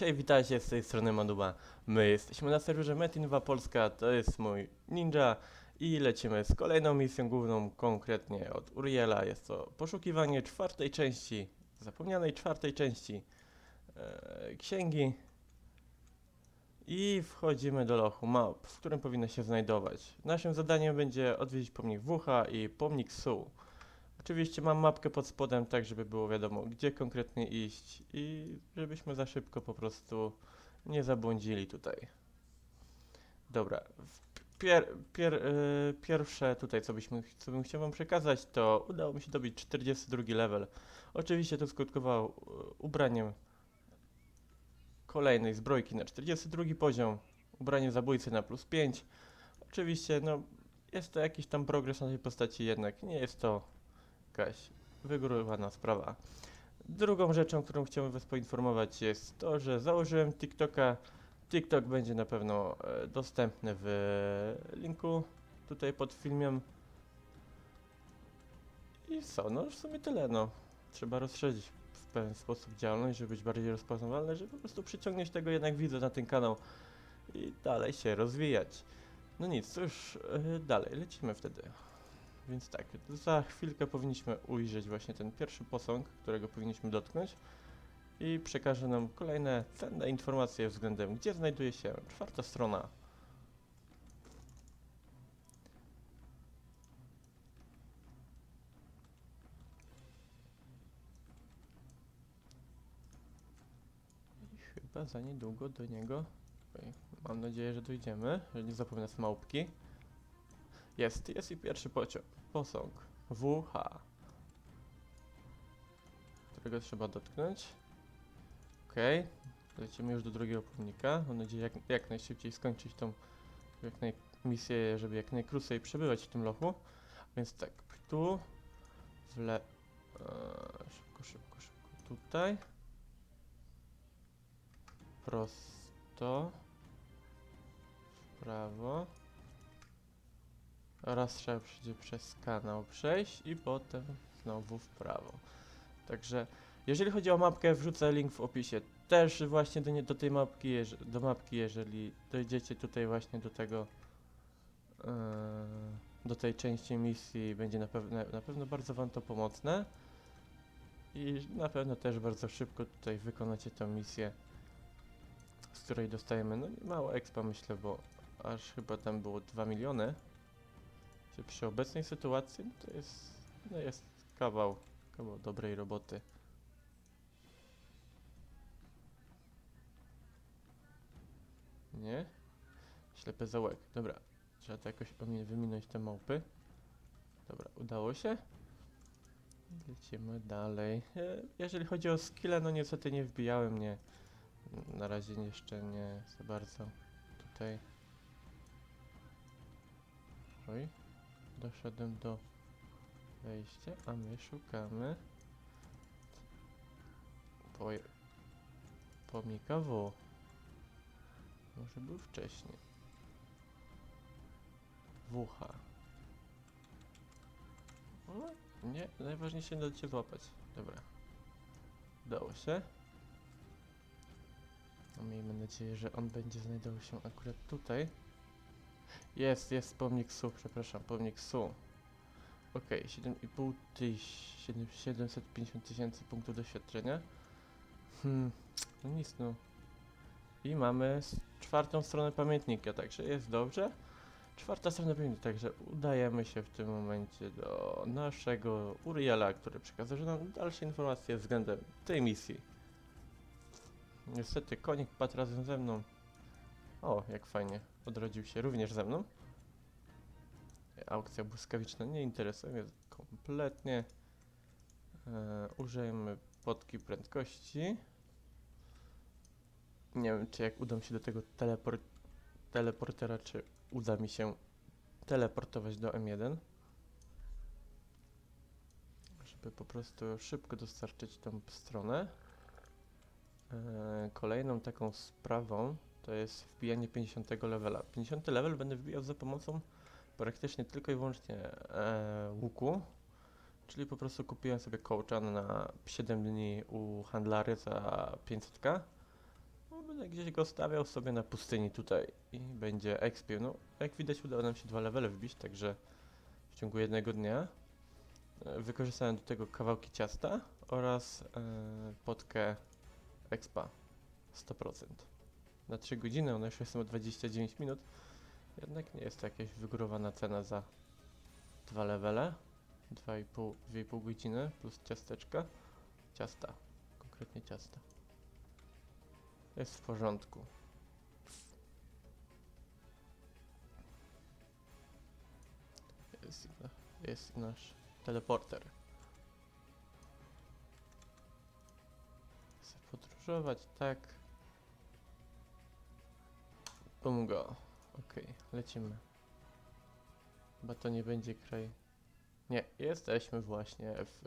dzisiaj witajcie z tej strony Maduba. My jesteśmy na serwerze Metin2 Polska, to jest mój ninja i lecimy z kolejną misją główną, konkretnie od Uriela. Jest to poszukiwanie czwartej części, zapomnianej czwartej części e, księgi. I wchodzimy do lochu map, w którym powinno się znajdować. Naszym zadaniem będzie odwiedzić pomnik Wucha i pomnik Su. Oczywiście mam mapkę pod spodem, tak żeby było wiadomo, gdzie konkretnie iść i żebyśmy za szybko po prostu nie zabłądzili tutaj. Dobra, pier, pier, y, pierwsze tutaj, co, byśmy, co bym chciał wam przekazać, to udało mi się dobić 42 level. Oczywiście to skutkowało y, ubraniem kolejnej zbrojki na 42 poziom, ubranie zabójcy na plus 5. Oczywiście, no, jest to jakiś tam progres na tej postaci, jednak nie jest to jakaś wygórowana sprawa. Drugą rzeczą, którą chciałbym Was poinformować jest to, że założyłem TikToka. TikTok będzie na pewno e, dostępny w linku tutaj pod filmem. I co, no w sumie tyle, no. Trzeba rozszerzyć w pewien sposób działalność, żeby być bardziej rozpoznawalny, żeby po prostu przyciągnąć tego jednak widza na ten kanał i dalej się rozwijać. No nic, już e, dalej, lecimy wtedy. Więc tak, za chwilkę powinniśmy ujrzeć właśnie ten pierwszy posąg, którego powinniśmy dotknąć i przekaże nam kolejne cenne informacje względem, gdzie znajduje się czwarta strona. I chyba za niedługo do niego, mam nadzieję, że dojdziemy, że nie zapomnę małpki. Jest, jest i pierwszy pociąg. Posąg. WH. Którego trzeba dotknąć. Okej. Lecimy już do drugiego pomnika. Mam nadzieję jak, jak najszybciej skończyć tą jak naj, misję, żeby jak najkrócej przebywać w tym lochu. Więc tak, tu. W le... Eee, szybko, szybko, szybko. Tutaj. Prosto. W prawo. Raz trzeba przyjdzie przez kanał przejść i potem znowu w prawo. Także jeżeli chodzi o mapkę, wrzucę link w opisie. Też właśnie do, nie, do tej mapki, do mapki, jeżeli dojdziecie tutaj właśnie do tego, yy, do tej części misji, będzie na, na pewno bardzo wam to pomocne. I na pewno też bardzo szybko tutaj wykonacie tę misję, z której dostajemy no mało expa myślę, bo aż chyba tam było 2 miliony że przy obecnej sytuacji no to jest, no jest kawał, kawał dobrej roboty. Nie? Ślepy zaułek. Dobra, trzeba to jakoś wyminąć te małpy. Dobra, udało się. Lecimy dalej. E, Jeżeli chodzi o skille, no niestety nie wbijałem, nie. Na razie jeszcze nie za bardzo tutaj. Oj, doszedłem do wejścia, a my szukamy po, pomnika. Może był wcześniej. Wucha. No, nie, najważniejsze nie dać złapać. Dobra. Udało się. No, miejmy nadzieję, że on będzie znajdował się akurat tutaj. Jest, jest pomnik SU, przepraszam, pomnik SU. Okej, 7,5 tyś, 7 750 tysięcy punktów doświadczenia. Hmm, no nic no. I mamy czwartą stronę pamiętnika, także jest dobrze. Czwarta strona pamiętnika, także udajemy się w tym momencie do naszego Uriela, który przekazuje nam dalsze informacje względem tej misji. Niestety konik padł razem ze mną. O, jak fajnie. Odrodził się również ze mną. Aukcja błyskawiczna nie interesuje mnie kompletnie. E, użyjemy podki prędkości. Nie wiem, czy jak uda mi się do tego telepor teleportera, czy uda mi się teleportować do M1. Żeby po prostu szybko dostarczyć tą stronę. E, kolejną taką sprawą to jest wbijanie 50 levela. 50 level będę wbijał za pomocą praktycznie tylko i wyłącznie e, łuku. Czyli po prostu kupiłem sobie kołczan na 7 dni u handlary za 500k. No gdzieś go stawiał sobie na pustyni tutaj i będzie expił. No, jak widać udało nam się dwa levele wbić, także w ciągu jednego dnia. E, Wykorzystałem do tego kawałki ciasta oraz e, potkę expa 100%. Na 3 godziny, one już są o 29 minut. Jednak nie jest to jakaś wygórowana cena za dwa levele. 2,5 2,5 godziny plus ciasteczka. Ciasta, konkretnie ciasta. Jest w porządku. Jest, jest nasz teleporter. Chcę podróżować, tak. Bum go. Okej, lecimy. Chyba to nie będzie kraj. Nie, jesteśmy właśnie w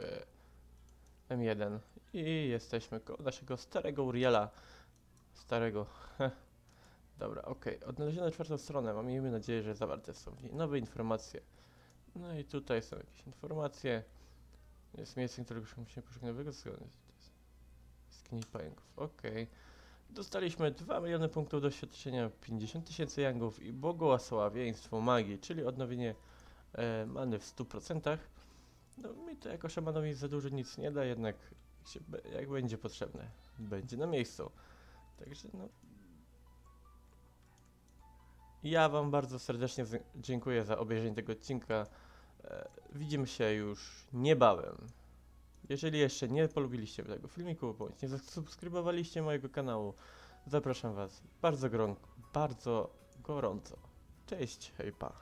e, M1 i jesteśmy koło naszego starego Uriela. Starego. Dobra, okej. Odnaleziono czwartą stronę. Miejmy nadzieję, że zawarte są w niej nowe informacje. No i tutaj są jakieś informacje. Jest miejsce, którego musimy poszukać nowego schody. Skini pająków. Okej. Dostaliśmy 2 miliony punktów doświadczenia, 50 tysięcy yangów i błogosławieństwo magii, czyli odnowienie e, many w 100%. No mi to jako szamanowi za dużo nic nie da, jednak jak, będzie potrzebne, będzie na miejscu. Także no. Ja wam bardzo serdecznie dziękuję za obejrzenie tego odcinka. E, widzimy się już niebawem. Jeżeli jeszcze nie polubiliście tego filmiku, bądź nie zasubskrybowaliście mojego kanału, zapraszam was bardzo, grą- bardzo gorąco. Cześć, hej pa.